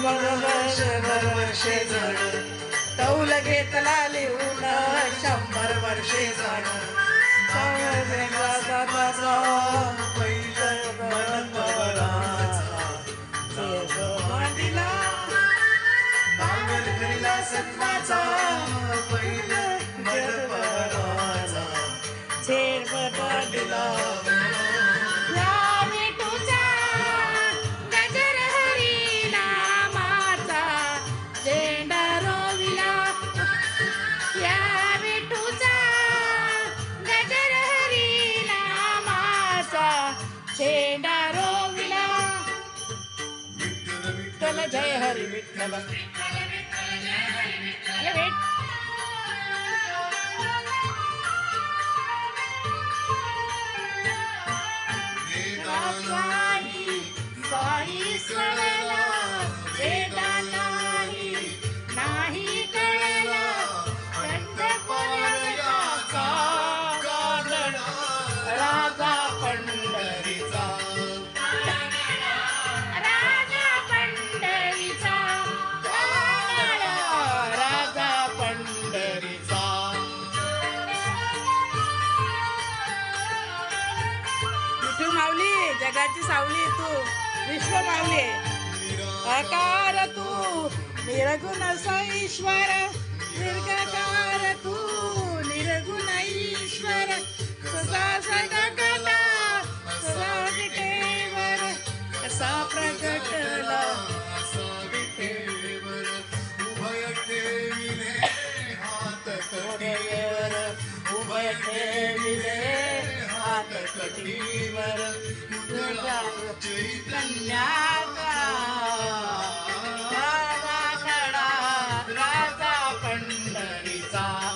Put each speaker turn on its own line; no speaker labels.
शंभर वर्षे जण तौल घेतला लिहून शंभर वर्षे जण मांडिला बांगरला सत्वाचा पहिलं गडबडाचा झेर बदलला विठ्ठल जय हरी विठ्ठल.
अरे भेट. स्वाही स्वाही
जगाची सावली तू. विश्व माऊली आकार तू. निर्गुण ईश्वर. निर्गकार तू. निर्गुण ईश्वर. सदा सगटा सदा विटेवर असा प्रगटला. तोडेवर उभय ठेविले हात कटीवर. पंढरीचा.